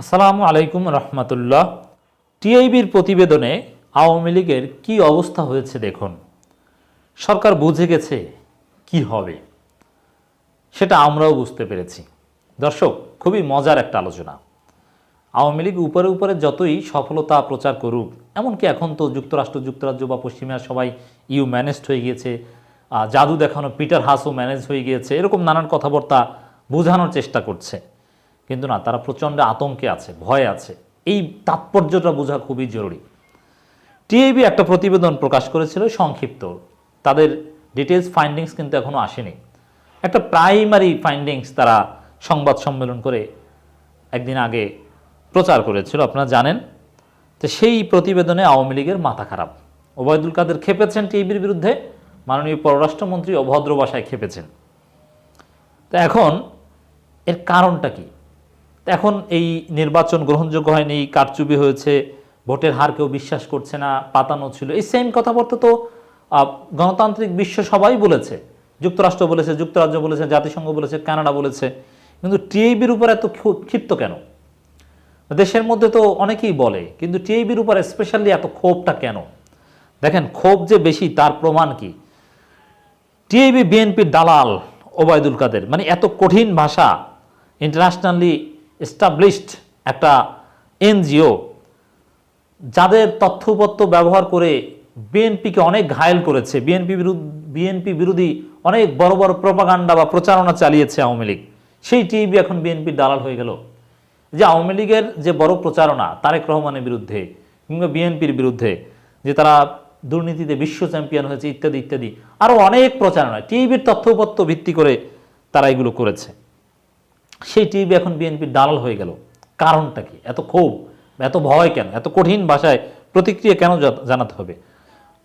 আসসালামু আলাইকুম রহমতুল্লাহ। টিআইবির প্রতিবেদনে আওয়ামী লীগের কি অবস্থা হয়েছে দেখুন। সরকার বুঝে গেছে কি হবে। সেটা আমরাও বুঝতে পেরেছি। দর্শক, খুবই মজার একটা আলোচনা। আওয়ামী লীগ উপরে উপরে যতই সফলতা প্রচার করুক, এমনকি এখন তো যুক্তরাষ্ট্র, যুক্তরাজ্য বা পশ্চিমা সবাই ইউ ম্যানেজড হয়ে গিয়েছে জাদু দেখানো পিটার হাসও ম্যানেজ হয়ে গিয়েছে, এরকম নানান কথাবার্তা বোঝানোর চেষ্টা করছে। কিন্তু না, তারা প্রচণ্ড আতঙ্কে আছে, ভয়ে আছে। এই তাৎপর্যটা বোঝা খুবই জরুরি। টিএবি একটা প্রতিবেদন প্রকাশ করেছিল সংক্ষিপ্ত। তাদের ডিটেলস ফাইন্ডিংস কিন্তু এখনও আসেনি। একটা প্রাইমারি ফাইন্ডিংস তারা সংবাদ সম্মেলন করে একদিন আগে প্রচার করেছিল, আপনারা জানেন। তো সেই প্রতিবেদনে আওয়ামী লীগের মাথা খারাপ। ওবায়দুল কাদের খেপেছেন টিএবির বিরুদ্ধে, মাননীয় পররাষ্ট্রমন্ত্রী অভদ্র ভাষায় খেপেছেন। তো এখন এর কারণটা কি? এখন এই নির্বাচন গ্রহণযোগ্য হয়নি, কারচুপি হয়েছে, ভোটের হার কেউ বিশ্বাস করছে না, পাতানো ছিল। এই সেম কথাবার্তা তো গণতান্ত্রিক বিশ্ব সবাই বলেছে। যুক্তরাষ্ট্র বলেছে, যুক্তরাজ্য বলেছে, জাতিসংঘ বলেছে, কানাডা বলেছে। কিন্তু টিএবির উপর এত ক্ষু- ক্ষিপ্ত কেন? দেশের মধ্যে তো অনেকেই বলে, কিন্তু টিএবির উপর স্পেশালি এত ক্ষোভটা কেন? দেখেন, ক্ষোভ যে বেশি, তার প্রমাণ কি? টিএবি বিএনপির দালাল ওবায়দুল কাদের মানে এত কঠিন ভাষা ইন্টারন্যাশনালি এস্টাবলিশড একটা এনজিও যাদের তথ্যপত্র ব্যবহার করে বিএনপিকে অনেক ঘায়েল করেছে বিএনপি বিরুদ্ধ বিএনপি বিরোধী অনেক বড় বড় প্রপাগান্ডা বা প্রচারণা চালিয়েছে আওয়ামী লীগ। সেই টিভি এখন বিএনপির দালাল হয়ে গেল। যে আওয়ামী লীগের যে বড় প্রচারণা তারেক রহমানের বিরুদ্ধে কিংবা বিএনপির বিরুদ্ধে, যে তারা দুর্নীতিতে বিশ্ব চ্যাম্পিয়ন হয়েছে ইত্যাদি ইত্যাদি আরও অনেক প্রচারণা টিভির তথ্যপত্র ভিত্তি করে তারা এগুলো করেছে। সেই টিভি এখন বিএনপির দালাল হয়ে গেল। কারণটা কি? এত ক্ষোভ, এত ভয় কেন? এত কঠিন ভাষায় প্রতিক্রিয়া কেন জানাতে হবে?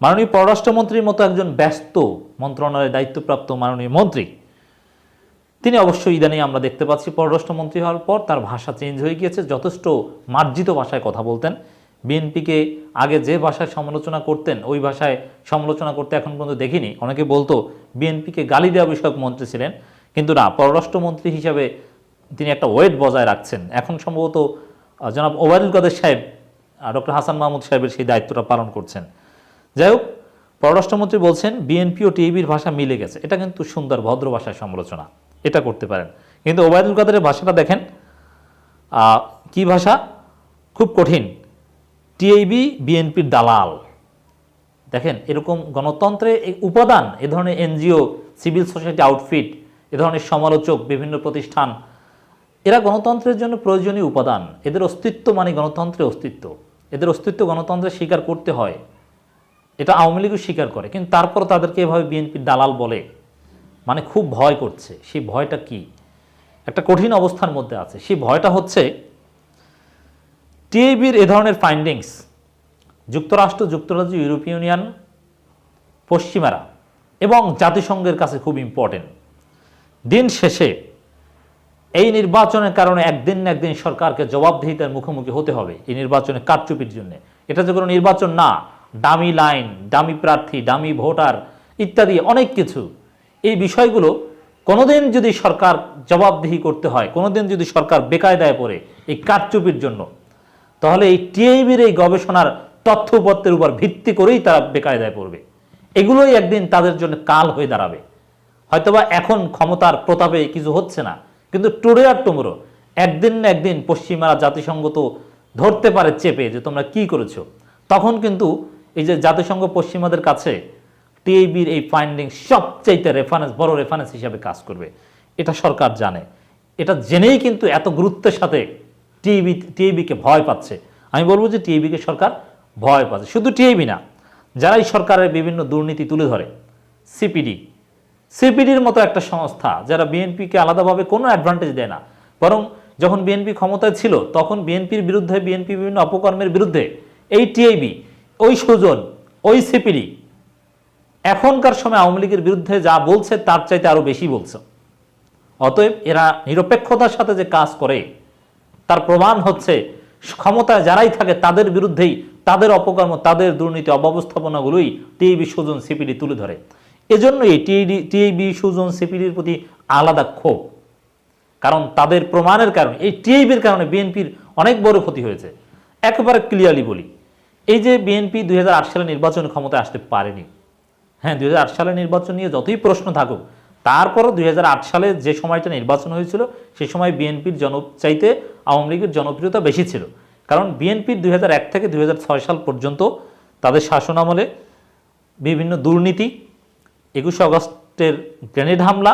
মাননীয় পররাষ্ট্রমন্ত্রীর মতো একজন ব্যস্ত মন্ত্রণালয়ের দায়িত্বপ্রাপ্ত মাননীয় মন্ত্রী, তিনি অবশ্যই ইদানিং আমরা দেখতে পাচ্ছি পররাষ্ট্রমন্ত্রী হওয়ার পর তার ভাষা চেঞ্জ হয়ে গিয়েছে, যথেষ্ট মার্জিত ভাষায় কথা বলতেন। বিএনপিকে আগে যে ভাষায় সমালোচনা করতেন, ওই ভাষায় সমালোচনা করতে এখন পর্যন্ত দেখিনি। অনেকে বলতো, বিএনপিকে গালি দেওয়া বিষয়ক মন্ত্রী ছিলেন। কিন্তু না, পররাষ্ট্রমন্ত্রী হিসাবে তিনি একটা ওয়েট বজায় রাখছেন। এখন সম্ভবত জনাব ওবায়দুল কাদের সাহেব ডক্টর হাসান মাহমুদ সাহেবের সেই দায়িত্বটা পালন করছেন। যাই হোক, পররাষ্ট্রমন্ত্রী বলছেন, বিএনপি ও টিভির ভাষা মিলে গেছে। এটা কিন্তু সুন্দর ভদ্র ভাষায় সমালোচনা। এটা করতে পারেন। কিন্তু ওবায়দুল কাদের ভাষাটা দেখেন কি ভাষা? খুব কঠিন। টিআইবি বিএনপির দালাল। দেখেন, এরকম গণতন্ত্রে উপাদান, এ ধরনের এনজিও, সিভিল সোসাইটি আউটফিট, এ ধরনের সমালোচক, বিভিন্ন প্রতিষ্ঠান এরা গণতন্ত্রের জন্য প্রয়োজনীয় উপাদান। এদের অস্তিত্ব মানে গণতন্ত্রের অস্তিত্ব। এদের অস্তিত্ব গণতন্ত্রের স্বীকার করতে হয়। এটা আওয়ামী লীগও স্বীকার করে। কিন্তু তারপর তাদেরকে এভাবে বিএনপির দালাল বলে। মানে খুব ভয় করছে। সেই ভয়টা কি? একটা কঠিন অবস্থার মধ্যে আছে। সেই ভয়টা হচ্ছে, টিএবির এ ধরনের ফাইন্ডিংস যুক্তরাষ্ট্র, যুক্তরাজ্য, ইউরোপীয় ইউনিয়ন, পশ্চিমারা এবং জাতিসংঘের কাছে খুব ইম্পর্টেন্ট দিন শেষে এই নির্বাচনের কারণে একদিন না একদিন সরকারকে জবাবদিহিতার মুখোমুখি হতে হবে এই নির্বাচনে কারচুপির জন্য। এটা যে কোনো নির্বাচন না, দামি লাইন, দামি প্রার্থী, দামি ভোটার ইত্যাদি অনেক কিছু। এই বিষয়গুলো কোনোদিন যদি সরকার জবাবদিহি করতে হয়, কোনোদিন যদি সরকার বেকায়দায় পড়ে এই কারচুপির জন্য, তাহলে এই টিআইবির এই গবেষণার তথ্যপত্রের উপর ভিত্তি করেই তারা বেকায়দায় পড়বে। এগুলোই একদিন তাদের জন্য কাল হয়ে দাঁড়াবে। হয়তোবা এখন ক্ষমতার প্রতাপে কিছু হচ্ছে না কিন্তু টুডে আর টুমরো একদিন না একদিন পশ্চিমারা জাতিসংঘ তো ধরতে পারে চেপে যে তোমরা কি করেছ। তখন কিন্তু এই যে জাতিসংঘ পশ্চিমাদের কাছে টিএবির এই ফাইন্ডিং সবচাইতে রেফারেন্স বড় রেফারেন্স হিসাবে কাজ করবে। এটা সরকার জানে। এটা জেনেই কিন্তু এত গুরুত্বের সাথে টিএবি টিএবিকে ভয় পাচ্ছে। আমি বলব যে টিএবিকে সরকার ভয় পাচ্ছে। শুধু টিএবি না, যারাই সরকারের বিভিন্ন দুর্নীতি তুলে ধরে, সিপিডি সিপিডির মতো একটা সংস্থা যারা বিএনপিকে আলাদাভাবে কোনো অ্যাডভান্টেজ দেয় না, বরং যখন বিএনপি ক্ষমতায় ছিল তখন বিএনপির বিরুদ্ধে বিএনপি বিভিন্ন অপকর্মের বিরুদ্ধে এই টিআইবি, ওই সুজন, ওই সিপিডি, এখনকার সময় আওয়ামী লীগের বিরুদ্ধে যা বলছে তার চাইতে আরও বেশি বলছে। অতএব এরা নিরপেক্ষতার সাথে যে কাজ করে, তার প্রমাণ হচ্ছে ক্ষমতায় যারাই থাকে তাদের বিরুদ্ধেই তাদের অপকর্ম, তাদের দুর্নীতি অব্যবস্থাপনাগুলোই টিএবি সুজন, সিপিডি তুলে ধরে। এজন্য এই টিএডি টিএবি সুজন সিপিডির প্রতি আলাদা ক্ষোভ। কারণ তাদের প্রমাণের কারণে, এই টিএবির কারণে বিএনপির অনেক বড় ক্ষতি হয়েছে। একেবারে ক্লিয়ারলি বলি, এই যে বিএনপি দুই সালে নির্বাচন ক্ষমতায় আসতে পারেনি হ্যাঁ দুই সালে নির্বাচন নিয়ে যতই প্রশ্ন থাকুক, তারপরও দুই হাজার আট সালে যে সময়টা নির্বাচন হয়েছিল, সে সময় বিএনপির জন, চাইতে আওয়ামী লীগের জনপ্রিয়তা বেশি ছিল। কারণ বিএনপির দুই হাজার এক থেকে দু হাজার ছয় সাল পর্যন্ত তাদের শাসনামলে বিভিন্ন দুর্নীতি একুশে আগস্টের গ্রেনেড হামলা,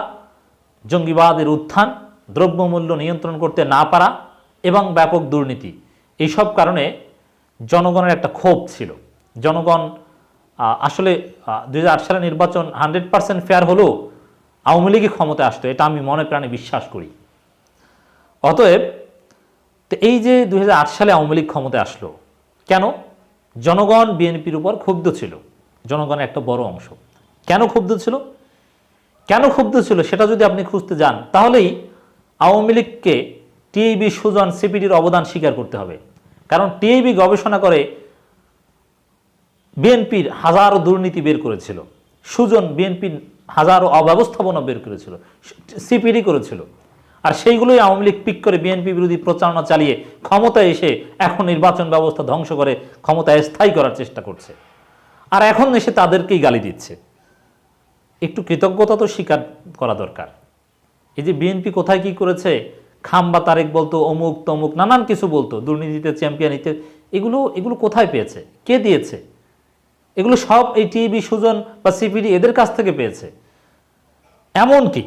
জঙ্গিবাদের উত্থান, দ্রব্যমূল্য নিয়ন্ত্রণ করতে না পারা এবং ব্যাপক দুর্নীতি, এইসব কারণে জনগণের একটা ক্ষোভ ছিল। জনগণ আসলে দু হাজার আট সালে নির্বাচন হান্ড্রেড পার্সেন্ট ফেয়ার হলেও আওয়ামী লীগই ক্ষমতায় আসতো, এটা আমি মনে প্রাণে বিশ্বাস করি। অতএব, তো এই যে দুই সালে আওয়ামী লীগ ক্ষমতায় আসলো, কেন? জনগণ বিএনপির উপর ক্ষুব্ধ ছিল, জনগণের একটা বড় অংশ। কেন ক্ষুব্ধ ছিল? কেন ক্ষুব্ধ ছিল সেটা যদি আপনি খুঁজতে যান, তাহলেই আওয়ামী লীগকে টিএবি সুজন, সিপিডির অবদান স্বীকার করতে হবে। কারণ টিএবি গবেষণা করে বিএনপির হাজারো দুর্নীতি বের করেছিল। সুজন বিএনপির হাজারো অব্যবস্থাপনা বের করেছিল। সিপিডি করেছিল। আর সেইগুলোই আওয়ামী লীগ পিক করে বিএনপি বিরোধী প্রচারণা চালিয়ে ক্ষমতায় এসে এখন নির্বাচন ব্যবস্থা ধ্বংস করে ক্ষমতায় স্থায়ী করার চেষ্টা করছে। আর এখন এসে তাদেরকেই গালি দিচ্ছে। একটু কৃতজ্ঞতা তো স্বীকার করা দরকার। এই যে বিএনপি কোথায় কি করেছে? খাম বা তারেক বলতো, অমুক, তমুক, নানান কিছু বলতো, দুর্নীতিতে, চ্যাম্পিয়ন ইত্যাদি এগুলো এগুলো কোথায় পেয়েছে? কে দিয়েছে? এগুলো সব এই টিবি সুজন বা সিপিডি এদের কাছ থেকে পেয়েছে। এমন কি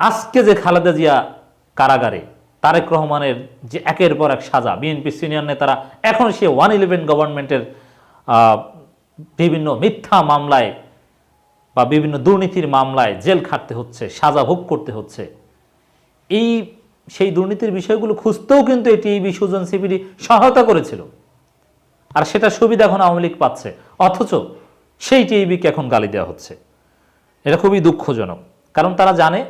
আজকে যে খালেদা জিয়া কারাগারে তারেক রহমানের যে একের পর এক সাজা, বিএনপি সিনিয়র নেতারা, এখন সে ওয়ান ইলেভেন গভর্নমেন্টের বিভিন্ন মিথ্যা মামলায় বা বিভিন্ন দুর্নীতির মামলায় জেল খাটতে হচ্ছে, সাজা ভোগ করতে হচ্ছে। এই সেই দুর্নীতির বিষয়গুলো খুঁজতেও কিন্তু এটি এই সুজন সিপিডি সহায়তা করেছিল। আর সেটা সুবিধা এখন আওয়ামী লীগ পাচ্ছে। অথচ সেই টিএবিকে এখন গালি দেওয়া হচ্ছে। এটা খুবই দুঃখজনক। কারণ তারা জানে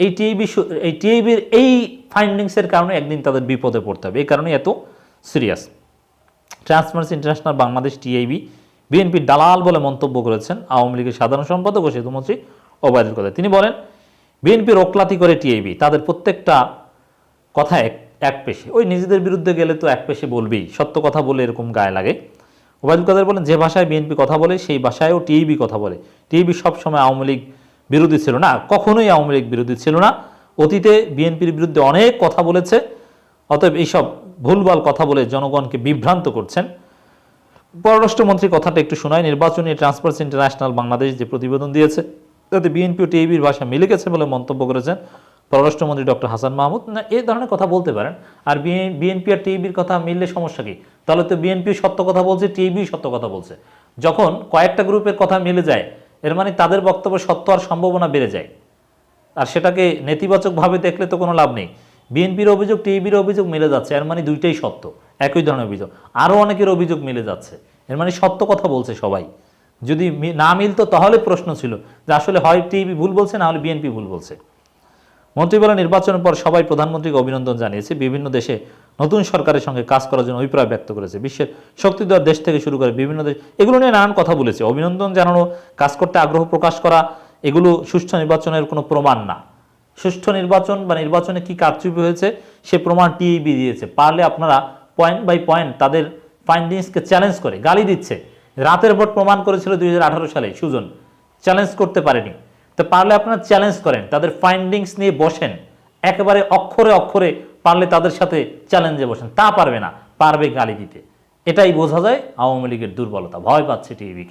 এই টিএবি এই টিএবির এই ফাইন্ডিংসের কারণে একদিন তাদের বিপদে পড়তে হবে। এই কারণে এত serious transparency international Bangladesh TIB বিএনপির দালাল বলে মন্তব্য করেছেন আওয়ামী লীগের সাধারণ সম্পাদক ও সেতুমন্ত্রী ওবায়দুল কাদের। তিনি বলেন বিএনপির ওকলাতি করে টিআইবি তাদের প্রত্যেকটা কথা এক এক পেশে। ওই নিজেদের বিরুদ্ধে গেলে তো এক পেশে বলবেই, সত্য কথা বলে এরকম গায়ে লাগে। ওবায়দুল কাদের বলেন, যে ভাষায় বিএনপি কথা বলে, সেই ভাষায়ও টিইবি কথা বলে। টিইবি সবসময় আওয়ামী লীগ বিরোধী ছিল না, কখনোই আওয়ামী লীগ বিরোধী ছিল না। অতীতে বিএনপির বিরুদ্ধে অনেক কথা বলেছে, অতএব এইসব ভুলভাল কথা বলে জনগণকে বিভ্রান্ত করছেন। পররাষ্ট্রমন্ত্রী কথাটা একটু শোনায় নির্বাচনী ট্রান্সপারেন্সি ইন্টারন্যাশনাল বাংলাদেশ যে প্রতিবেদন দিয়েছে, তাতে বিএনপি ও টিএবির ভাষা মিলে গেছে বলে মন্তব্য করেছেন পররাষ্ট্রমন্ত্রী ডক্টর হাসান মাহমুদ। না এই ধরনের কথা বলতে পারেন। আর বিএনপি আর টিএবির কথা মিললে সমস্যা কি? তাহলে তো বিএনপি সত্য কথা বলছে টিএবি সত্য কথা বলছে। যখন কয়েকটা গ্রুপের কথা মিলে যায়, এর মানে তাদের বক্তব্য সত্য আর সম্ভাবনা বেড়ে যায়। আর সেটাকে নেতিবাচকভাবে দেখলে তো কোনো লাভ নেই। বিএনপির অভিযোগ টিভির অভিযোগ মিলে যাচ্ছে, এর মানে দুইটাই সত্য। একই ধরনের অভিযোগ। আরও অনেকের অভিযোগ মিলে যাচ্ছে। এর মানে সত্য কথা বলছে সবাই। যদি না মিলতো তাহলে প্রশ্ন ছিল যে আসলে হয় টিভি ভুল বলছে, না হলে বিএনপি ভুল বলছে। মন্ত্রীবেলা নির্বাচনের পর সবাই প্রধানমন্ত্রীকে অভিনন্দন জানিয়েছে। বিভিন্ন দেশে নতুন সরকারের সঙ্গে কাজ করার জন্য অভিপ্রায় ব্যক্ত করেছে। বিশ্বের শক্তিধর দেশ থেকে শুরু করে বিভিন্ন দেশ এগুলো নিয়ে নানান কথা বলেছে। অভিনন্দন জানানো, কাজ করতে আগ্রহ প্রকাশ করা, এগুলো সুষ্ঠু নির্বাচনের কোনো প্রমাণ না। সুষ্ঠু নির্বাচন বা নির্বাচনে কি কারচুপি হয়েছে, সে প্রমাণ টিইবি দিয়েছে। পারলে আপনারা পয়েন্ট বাই পয়েন্ট তাদের ফাইন্ডিংসকে চ্যালেঞ্জ করে, গালি দিচ্ছে। রাতের ভোট প্রমাণ করেছিল দুই হাজার আঠারো সালে, সুজন। চ্যালেঞ্জ করতে পারেনি। তো পারলে আপনারা চ্যালেঞ্জ করেন, তাদের ফাইন্ডিংস নিয়ে বসেন। একেবারে অক্ষরে অক্ষরে পারলে তাদের সাথে চ্যালেঞ্জে বসেন। তা পারবে না, পারবে গালি দিতে। এটাই বোঝা যায় আওয়ামী লীগের দুর্বলতা। ভয় পাচ্ছে টিভি